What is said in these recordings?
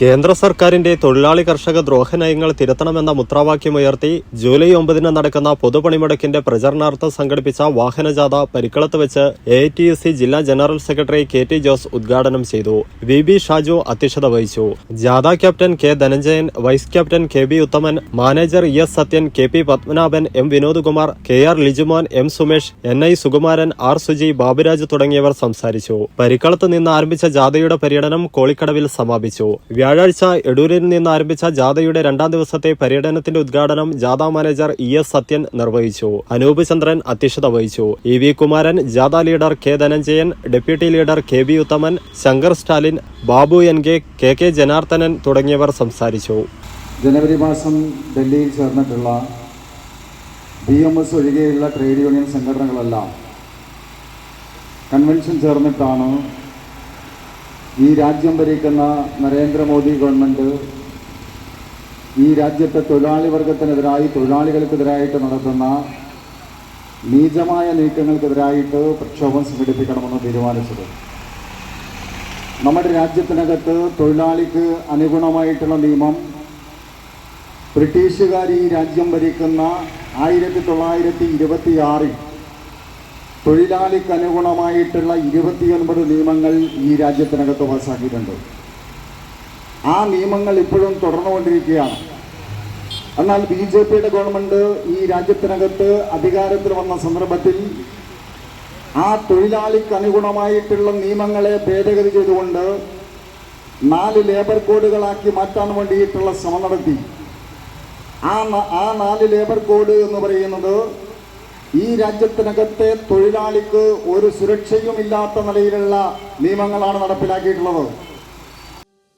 കേന്ദ്ര സർക്കാരിന്റെ തൊഴിലാളി കർഷക ദ്രോഹ നയങ്ങൾ തിരുത്തണമെന്ന മുദ്രാവാക്യമുയർത്തി ജൂലൈ ഒമ്പതിന് നടക്കുന്ന പൊതുപണിമുടക്കിന്റെ പ്രചരണാർത്ഥം സംഘടിപ്പിച്ച വാഹനജാഥ പരിക്കളത്ത് വെച്ച് എ ടി സി ജില്ലാ general secretary K T Jose ഉദ്ഘാടനം ചെയ്തു. വി ബി ഷാജു അധ്യക്ഷത വഹിച്ചു. ജാഥ captain K Dhananjayan vice captain K B Uthaman manager E S Sathyan K P Padmanabhan M Vinodkumar K R Lijumon M Sumesh N I Sukumaran R Suji Baburaj തുടങ്ങിയവർ സംസാരിച്ചു. പരിക്കളത്ത് നിന്ന് ആരംഭിച്ച ജാഥയുടെ പര്യടനം കോളിക്കടവിൽ സമാപിച്ചു. വ്യാഴാഴ്ച എടൂരിൽ നിന്ന് ആരംഭിച്ച ജാഥയുടെ രണ്ടാം ദിവസത്തെ പര്യടനത്തിന്റെ ഉദ്ഘാടനം ജാഥ മാനേജർ ഇ എസ് സത്യൻ നിർവഹിച്ചു. അനൂപ് ചന്ദ്രൻ അധ്യക്ഷത വഹിച്ചു. ഇ വി കുമാരൻ ജാഥ leader K Dhananjayan deputy leader K B Uthaman Shankar Stalin Babu N K K K Janardhanan തുടങ്ങിയവർ സംസാരിച്ചു. ജനുവരി മാസം ഡൽഹിയിൽ ചേർന്നിട്ടുള്ള ബി എം എസ് ഒഴികെയുള്ള ട്രേഡ് യൂണിയൻ സംഘടനകളെല്ലാം കൺവെൻഷൻ ചേർന്നിട്ടാണ് ഈ രാജ്യം ഭരിക്കുന്ന നരേന്ദ്രമോദി ഗവൺമെന്റ് ഈ രാജ്യത്തെ തൊഴിലാളി വർഗത്തിനെതിരായി തൊഴിലാളികൾക്കെതിരായിട്ട് നടത്തുന്ന നീചമായ നീക്കങ്ങൾക്കെതിരായിട്ട് പ്രക്ഷോഭം സംഘടിപ്പിക്കണമെന്ന് തീരുമാനിച്ചത്. നമ്മുടെ രാജ്യത്തിനകത്ത് തൊഴിലാളിക്ക് അനുഗുണമായിട്ടുള്ള നിയമം ബ്രിട്ടീഷുകാർ ഈ രാജ്യം ഭരിക്കുന്ന ആയിരത്തി തൊള്ളായിരത്തി ഇരുപത്തി ആറിൽ തൊഴിലാളിക്ക് അനുഗുണമായിട്ടുള്ള ഇരുപത്തിയൊൻപത് നിയമങ്ങൾ ഈ രാജ്യത്തിനകത്ത് പാസ്സാക്കിയിട്ടുണ്ട് ആ നിയമങ്ങൾ ഇപ്പോഴും തുടർന്നുകൊണ്ടിരിക്കുകയാണ്. എന്നാൽ ബി ജെ പിയുടെ ഗവൺമെന്റ് ഈ രാജ്യത്തിനകത്ത് അധികാരത്തിൽ വന്ന സന്ദർഭത്തിൽ ആ തൊഴിലാളിക്ക് അനുഗുണമായിട്ടുള്ള നിയമങ്ങളെ ഭേദഗതി ചെയ്തുകൊണ്ട് നാല് ലേബർ കോഡുകളാക്കി മാറ്റാൻ വേണ്ടിയിട്ടുള്ള ശ്രമം നടത്തി. ആ ആ നാല് ലേബർ കോഡ് എന്ന് പറയുന്നത് ഈ രാജ്യത്തിനകത്തെ തൊഴിലാളിക്ക് ഒരു സുരക്ഷയുമില്ലാത്ത നിലയിലുള്ള നിയമങ്ങളാണ് നടപ്പിലാക്കിയിട്ടുള്ളത്.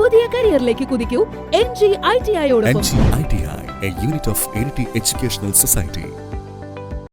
പുതിയ കരിയറിലേക്ക് കുതിക്കൂ. N G I T N G I T I a unit of Iritty educational society